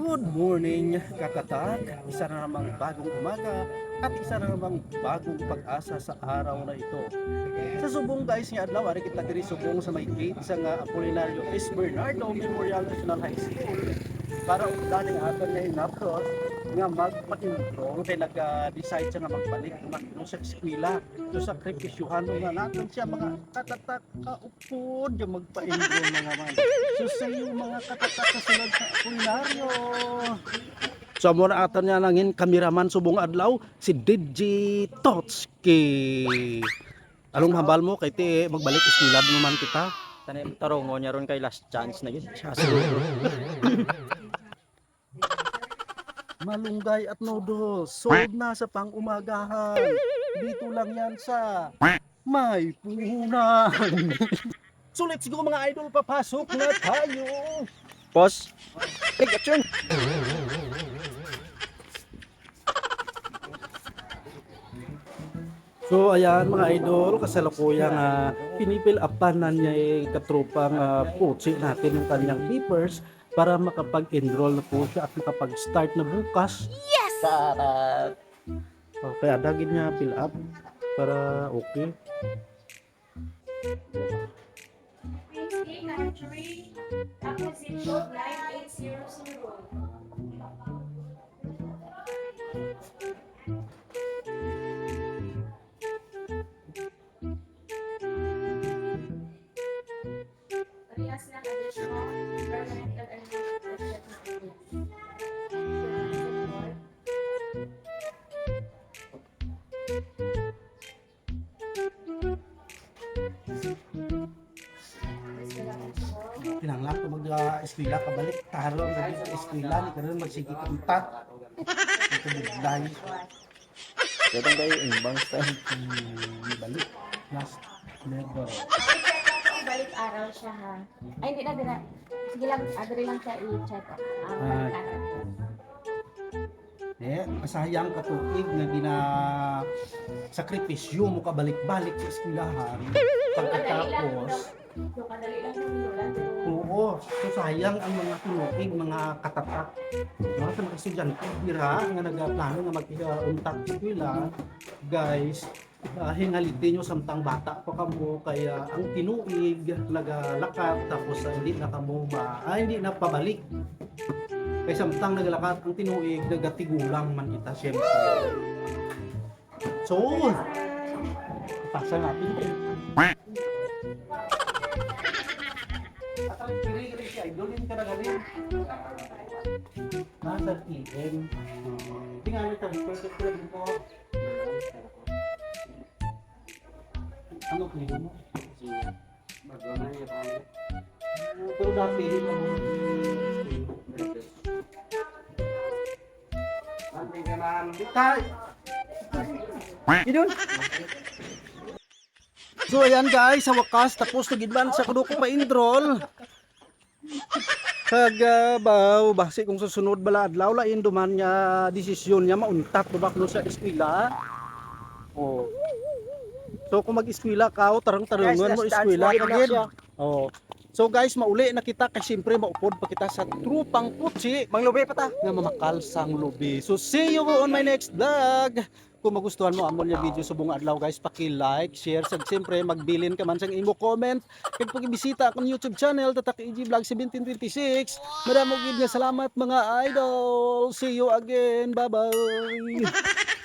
Good morning, kakatak. Isa na namang bagong umaga at isa na namang bagong pag-asa sa araw na ito. Sa subong guys nga adlaw, ari kita diri subong sa may gate sa nga Apolinario S. Bernardo Memorial National High School para ugdaning aton nga hinapos nga magpa-enroll kay nag-decide siya nga magbalik naman sa eskwela. So sakripisyuhan mo nga natin siya mga katatak kaupod yung magpa-enroll na naman. So sa iyo mga katatak kasunod sa Apolinario. So mo na atan niya nangin kameraman subong adlaw si DJ Totski. Anong hambal mo kay ti magbalik eskwela naman kita? Tanim tarongo niya ron kay last chance na yun. Siya siguro. Malunggay at noodles, sold na sa pang-umagahan. Dito lang yan sa may puhunan. so let's go mga idol, papasok na tayo. Boss, take action. So ayan mga idol, kasalukuyang uh, pinipil upan na niya eh, katropang uh, kotse natin yung kanyang beepers para makapag-enroll na po siya at makapag-start na bukas. Yes! Para... Okay, adagin niya fill up para okay. Please country Tinanglak ko mag-eskwela ka balik. Kaharo ang gabi sa eskwela, ni karon magsige ka untat. Ito buglay. Gatong kayo imbang style. Hmm, balik. Last level. Balik araw siya ha. Ay, hindi na, hindi na. Sige lang, agree lang siya i-check. Ah, Ah. Eh, masayang katuig na gina sakripisyo mo ka balik-balik sa eskwelahan. Pagkatapos, oo, so sayang ang mga tunuig, mga katatak. Mga sa mga estudyante, bira nga nagplano nga mag-untak eskwela, guys, uh, hingaliti nyo samtang bata pa kamo kaya ang tinuig nagalakat tapos ah, hindi na kamo ma ah, hindi na pabalik kay samtang nagalakat ang tinuig nagatigulang man kita syempre. So pasa natin. At ang kiri-kiri si idolin ka na galing nasa TM tingnan ito perfect ko. Lang po ano klino mo? Pero dati ka mo. Tay! Idol! So ayan guys, sa wakas tapos nagidman sa kudo ko pa-enroll. Kagabaw, basi kung susunod bala adlaw lain duman niya desisyon niya mauntat ba kuno sa eskwela. Oh. So kung mag-eskwela ka, o tarang-tarangan mo eskwela ka gid. Oh. So guys, mauli na kita kay siyempre maupod pa kita sa trupang putsi Manglubi pa ta. nga mamakal sang lubi. So see you on my next vlog. Kung magustuhan mo amon yung video subong adlaw guys, paki-like, share, sag siyempre magbilin ka man sang imo comment. Kag pag bisita akong YouTube channel Tatak EG Vlog 1726. Maraming gid nga salamat mga idol. See you again. Bye-bye.